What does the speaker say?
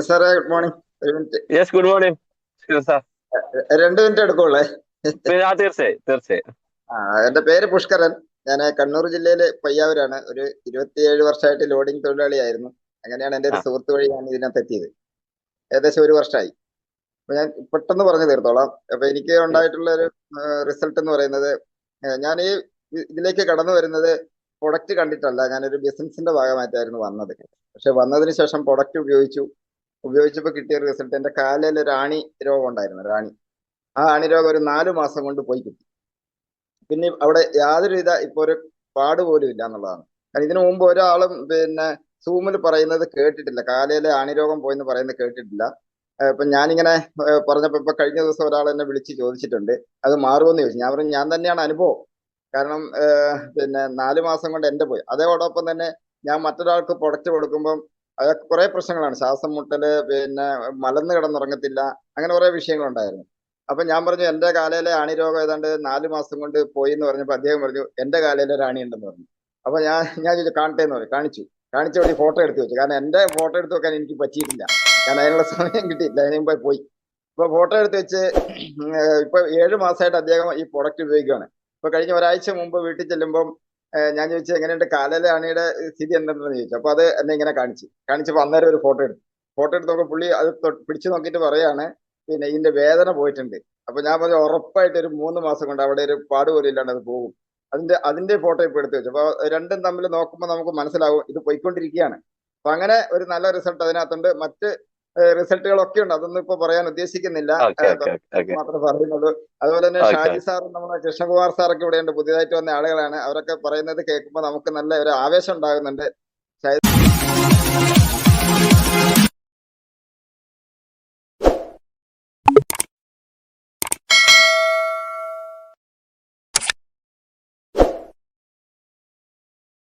സാറേ good morning. ഒരു minute. Yes good morning sir രണ്ട് മിനിറ്റ് എടുക്കുള്ളേ. തീർച്ചയായും തീർച്ചയായും. ആ എന്റെ പേര് പുഷ്കരൻ. ഞാൻ കണ്ണൂർ ജില്ലയിലെ പയ്യാവൂരാണ്. ഒരു ഇരുപത്തിയേഴ് വർഷമായിട്ട് ലോഡിംഗ് തൊഴിലാളിയായിരുന്നു. അങ്ങനെയാണ് എന്റെ ഒരു. സുഹൃത്ത് വഴി ഞാൻ ഇതിനകത്ത് എത്തിയത് ഏകദേശം ഒരു വർഷമായി. അപ്പൊ ഞാൻ പെട്ടെന്ന് പറഞ്ഞു തീർത്തോളാം. അപ്പൊ എനിക്ക് ഉണ്ടായിട്ടുള്ള ഒരു റിസൾട്ട് എന്ന് പറയുന്നത് ഞാൻ ഈ ഇതിലേക്ക് കടന്നു വരുന്നത് പ്രൊഡക്റ്റ് കണ്ടിട്ടല്ല. ഞാനൊരു ബിസിനസിന്റെ ഭാഗമായിട്ടായിരുന്നു വന്നത്. പക്ഷെ വന്നതിന് ശേഷം പ്രൊഡക്റ്റ് ഉപയോഗിച്ചു. ഉപയോഗിച്ചപ്പോൾ കിട്ടിയ റിസൾട്ട് എന്റെ കാലിൽ ഒരു ആണി രോഗം ഉണ്ടായിരുന്നു റാണി ആ ആണി രോഗം ഒരു നാല് മാസം കൊണ്ട് പോയി കിട്ടി. പിന്നെ അവിടെ യാതൊരു വിധ ഇപ്പൊ ഒരു പാട് പോലും ഇല്ല എന്നുള്ളതാണ്. കാരണം ഇതിനു മുമ്പ് ഒരാളും പിന്നെ സൂമിൽ പറയുന്നത് കേട്ടിട്ടില്ല. കാലയിലെ ആണിരോഗം പോയെന്ന് പറയുന്നത് കേട്ടിട്ടില്ല. ഇപ്പൊ ഞാനിങ്ങനെ പറഞ്ഞപ്പോ ഇപ്പൊ കഴിഞ്ഞ ദിവസം ഒരാൾ എന്നെ വിളിച്ച് ചോദിച്ചിട്ടുണ്ട്. അത് മാറുമെന്ന് ചോദിച്ചു. ഞാൻ പറഞ്ഞു ഞാൻ തന്നെയാണ് അനുഭവം. കാരണം പിന്നെ നാല് മാസം കൊണ്ട് എന്റെ പോയി. അതോടൊപ്പം തന്നെ ഞാൻ മറ്റൊരാൾക്ക് പ്രൊഡക്റ്റ് കൊടുക്കുമ്പം അതൊക്കെ കുറെ പ്രശ്നങ്ങളാണ്. ശ്വാസം മുട്ടൽ പിന്നെ മലന്ന് കിടന്നുറങ്ങത്തില്ല അങ്ങനെ കുറെ വിഷയങ്ങളുണ്ടായിരുന്നു. അപ്പൊ ഞാൻ പറഞ്ഞു എന്റെ കാലയിലെ ആണിരോഗം ഏതാണ്ട് നാല് മാസം കൊണ്ട് പോയി എന്ന് പറഞ്ഞപ്പോൾ അദ്ദേഹം പറഞ്ഞു എന്റെ കാലയിലെ ഒരു ആണി ഉണ്ടെന്ന് പറഞ്ഞു. അപ്പൊ ഞാൻ ഞാൻ ചോദിച്ചു കാണട്ടെ എന്ന് പറഞ്ഞു. കാണിച്ചു. കാണിച്ച വഴി ഫോട്ടോ എടുത്ത് വെച്ചു. കാരണം എന്റെ ഫോട്ടോ എടുത്ത് വെക്കാൻ എനിക്ക് പറ്റിയിട്ടില്ല. കാരണം അതിനുള്ള സമയം കിട്ടിയില്ല. അതിന് പോയി പോയി. ഇപ്പൊ ഫോട്ടോ എടുത്ത് വെച്ച് ഇപ്പൊ ഏഴ് മാസമായിട്ട് അദ്ദേഹം ഈ പ്രൊഡക്റ്റ് ഉപയോഗിക്കുകയാണ് ഇപ്പൊ കഴിഞ്ഞ ഒരാഴ്ച മുമ്പ് വീട്ടിൽ ചെല്ലുമ്പം ഏഹ് ഞാൻ ചോദിച്ചു എങ്ങനെയുണ്ട്? കാലയിലെ ആണിയുടെ സ്ഥിതി എന്തെന്ന് ചോദിച്ചു. അപ്പൊ അത് എന്നെ ഇങ്ങനെ കാണിച്ചു. കാണിച്ചപ്പോൾ അന്നേരം ഒരു ഫോട്ടോ എടുത്തു. ഫോട്ടോ എടുത്ത് നോക്കുമ്പോൾ പുള്ളി അത് പിടിച്ചു നോക്കിയിട്ട് പറയാണ് പിന്നെ ഇതിന്റെ വേദന പോയിട്ടുണ്ട്. അപ്പൊ ഞാൻ പറഞ്ഞു ഉറപ്പായിട്ട് ഒരു മൂന്ന് മാസം കൊണ്ട് അവിടെ ഒരു പാട് പോലും ഇല്ലാണ്ട് അത് പോകും. അതിന്റെ അതിന്റെ ഫോട്ടോ ഇപ്പൊ എടുത്തു വെച്ചു. അപ്പൊ രണ്ടും തമ്മിൽ നോക്കുമ്പോൾ നമുക്ക് മനസ്സിലാവും ഇത് പോയിക്കൊണ്ടിരിക്കുകയാണ്. അപ്പൊ അങ്ങനെ ഒരു നല്ല റിസൾട്ട് അതിനകത്തുണ്ട്. മറ്റ് റിസൾട്ടുകളൊക്കെ ഉണ്ട്. അതൊന്നും ഇപ്പൊ പറയാൻ ഉദ്ദേശിക്കുന്നില്ല. മാത്രം പറയുന്നത് അതുപോലെ തന്നെ ഷാജി സാറും നമ്മുടെ കൃഷ്ണകുമാർ സാറൊക്കെ ഇവിടെയുണ്ട് പുതിയതായിട്ട് വന്ന ആളുകളാണ്. അവരൊക്കെ പറയുന്നത് കേൾക്കുമ്പോൾ നമുക്ക് നല്ല ഒരു ആവേശം ഉണ്ടാകുന്നുണ്ട്.